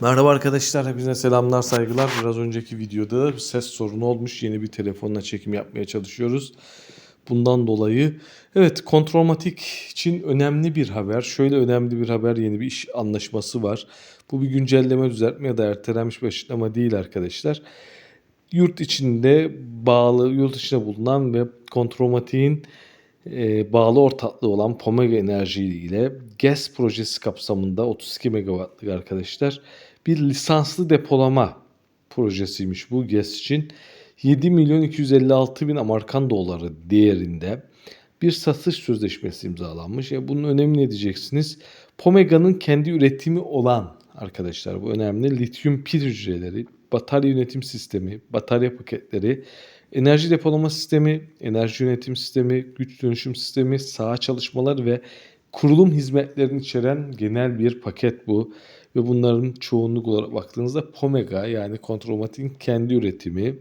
Merhaba arkadaşlar, hepinize selamlar, saygılar. Biraz önceki videoda ses sorunu olmuş. Yeni bir telefonla çekim yapmaya çalışıyoruz. Bundan dolayı evet Kontrolmatik için önemli bir haber. Şöyle önemli bir haber, yeni bir iş anlaşması var. Bu bir güncelleme, düzeltme ya da ertelenmiş bir açıklama değil arkadaşlar. Yurt içinde bağlı, yurt içinde bulunan ve Kontrolmatik'in e, bağlı ortaklığı olan Pomega Enerji ile GES projesi kapsamında 32 megawattlık arkadaşlar bir lisanslı depolama projesiymiş bu GES için. 7 milyon 256 bin Amerikan doları değerinde bir satış sözleşmesi imzalanmış. Ya bunun önemi ne diyeceksiniz? Pomega'nın kendi üretimi olan arkadaşlar bu önemli lityum pil hücreleri, batarya yönetim sistemi, batarya paketleri, enerji depolama sistemi, enerji yönetim sistemi, güç dönüşüm sistemi, saha çalışmaları ve kurulum hizmetlerini içeren genel bir paket bu. Ve bunların çoğunluk olarak baktığınızda Pomega yani Kontrolmatik'in kendi üretimi.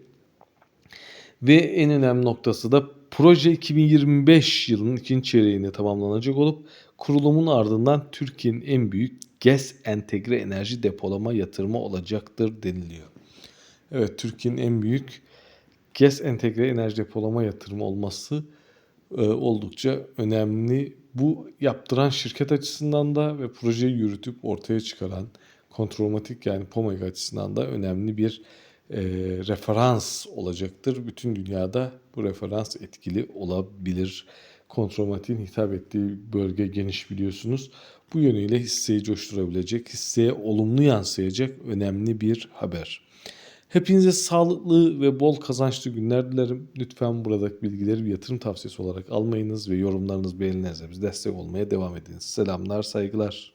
Ve en önemli noktası da proje 2025 yılının ikinci çeyreğinde tamamlanacak olup kurulumun ardından Türkiye'nin en büyük GES entegre enerji depolama yatırımı olacaktır deniliyor. Evet Türkiye'nin en büyük GES entegre enerji depolama yatırımı olması e, oldukça önemli. Bu yaptıran şirket açısından da ve projeyi yürütüp ortaya çıkaran Kontrolmatik yani Pomega açısından da önemli bir e, referans olacaktır. Bütün dünyada bu referans etkili olabilir. Kontrolmatik'in hitap ettiği bölge geniş biliyorsunuz. Bu yönüyle hisseyi coşturabilecek, hisseye olumlu yansıyacak önemli bir haber. Hepinize sağlıklı ve bol kazançlı günler dilerim. Lütfen buradaki bilgileri bir yatırım tavsiyesi olarak almayınız ve yorumlarınız beğenilerinizle bize destek olmaya devam ediniz. Selamlar, saygılar.